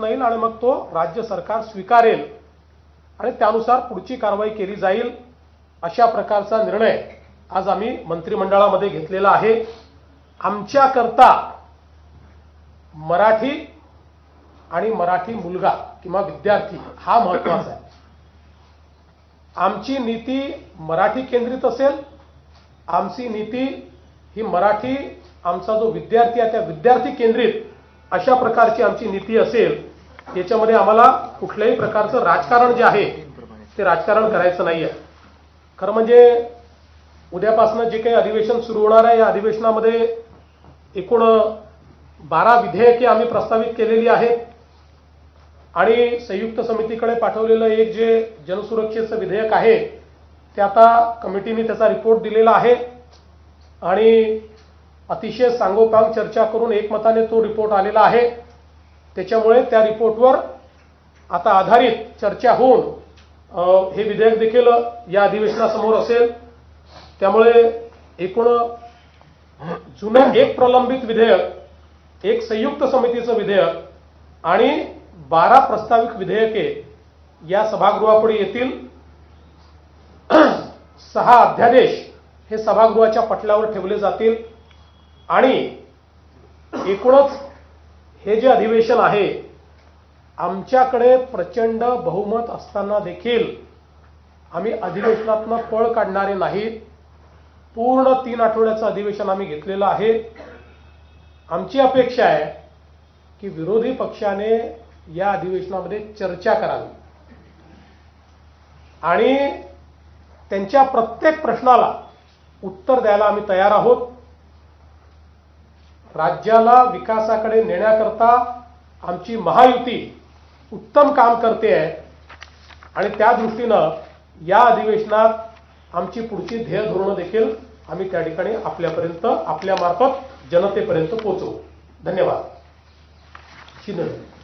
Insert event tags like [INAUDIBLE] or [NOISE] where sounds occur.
नाही आणि मग तो राज्य सरकार स्वीकारेल आणि त्यानुसार पुढची कारवाई केली जाईल अशा प्रकारचा निर्णय आज आम्ही मंत्रिमंडळामध्ये घेतलेला आहे. आमच्याकरता मराठी आणि मराठी मुलगा किंवा विद्यार्थी हा महत्त्वाचा आहे. आमची नीती मराठी केंद्रित असेल आमची नीती ही मराठी आमचा जो विद्यार्थी आहे त्या विद्यार्थी केंद्रित अशा प्रकारची आमची नीती असेल याच्यामध्ये आम्हाला कुठल्याही प्रकारचं राजकारण जे आहे ते राजकारण करायचं नाही आहे खरं म्हणजे उद्यापासून जे काही अधिवेशन सुरू होणार आहे या अधिवेशनामध्ये एकूण बारा विधेयके आम्ही प्रस्तावित केलेली आहेत. आणि संयुक्त समितीकडे पाठवलेलं एक जे जनसुरक्षेचं विधेयक आहे ते आता कमिटीने त्याचा रिपोर्ट दिलेला आहे. आणि अतिशय सांगोपांग चर्चा करून एकमताने तो रिपोर्ट आलेला आहे. त्याच्यामुळे त्या रिपोर्टवर आता आधारित चर्चा होऊन हे विधेयक देखील या अधिवेशनासमोर असेल. त्यामुळे एकूण जुनं एक प्रलंबित विधेयक एक संयुक्त समितीचं विधेयक आणि बारा प्रस्तावित विधेयके या सभागृहापुढे येतील. [CLEARS THROAT] सहा अध्यादेश हे सभागृहाच्या पटलावर ठेवले जातील आणि एकूणच हे जे अधिवेशन आहे आमच्याकडे प्रचंड बहुमत असताना देखील आम्ही अधिवेशनातनं पळ काढणारे नाहीत. पूर्ण तीन आठवड्याचं अधिवेशन आम्ही घेतलेलं आहे. आमची अपेक्षा आहे की विरोधी पक्षाने या अधिवेशनामध्ये चर्चा करावी. आणि त्यांच्या प्रत्येक प्रश्नाला उत्तर द्यायला आम्ही तयार आहोत. राज्याला विकासाकडे नेण्याकरता आमची महायुती उत्तम काम करते आहे. आणि त्या दृष्टीनं या अधिवेशनात आमची पुढची ध्येय धोरणं देखील आम्ही त्या ठिकाणी आपल्यापर्यंत आपल्या मार्फत जनतेपर्यंत पोहोचवू. धन्यवाद. शिंदे